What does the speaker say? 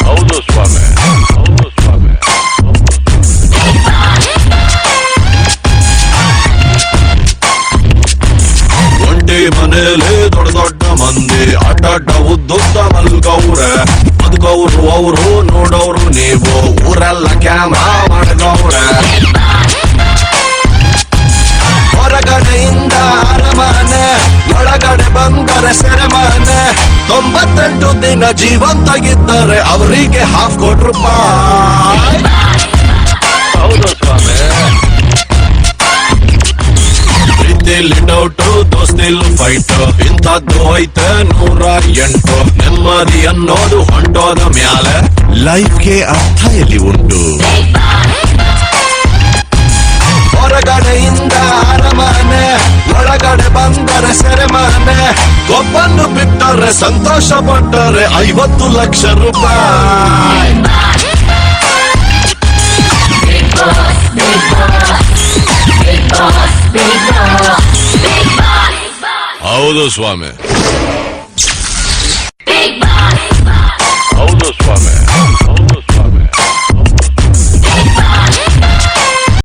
ಹೌದು ಸ್ವಾಮಿ ದೊಡ್ಡ ದೊಡ್ಡ ಮಂದಿ ಅಡ್ಡಡ್ಡ ಉದ್ದುದ್ದ ಮಲ್ಗವ್ರೆ ಬದುಕವ್ರು ಅವರು ನೋಡೋರು ನೀವು ಊರೆಲ್ಲ ಕ್ಯಾಮ್ರಾ ಮಾಡ್ಗವ್ರೆ ತೊಂಬತ್ತೆಂಟು ದಿನ ಜೀವಂತಾಗಿದ್ದಾರೆ ಅವರಿಗೆ ಹಾಫ್ ಕೋಟಿ ಹೌದು ಸ್ವಾಮಿ ಪ್ರೀತಿಲಿ ಡೌಟು ದೋಸ್ತಿಲ್ ಫೈಟ್ ಇಂಥದ್ದು ಐತೆ ನೂರ ಎಂಟು. ನೆಮ್ಮದಿ ಅನ್ನೋದು ಹೊಂಟೋದ ಮ್ಯಾಲೆ. ಲೈಫ್ಗೆ ಅರ್ಥ ಎಲ್ಲಿ ಉಂಟು. ಹೊರಗಡೆಯಿಂದ ಅರಮನೆ, ಒಳಗಡೆ ಬಂದರೆ ಸೆರೆಮನೆ. ಕೊಬ್ಬನ್ನು ಬಿಟ್ಟರೆ ಸಂತೋಷ ಪಟ್ಟರೆ ಐವತ್ತು ಲಕ್ಷ ರೂಪಾಯಿ. ಹೌದು ಸ್ವಾಮಿ.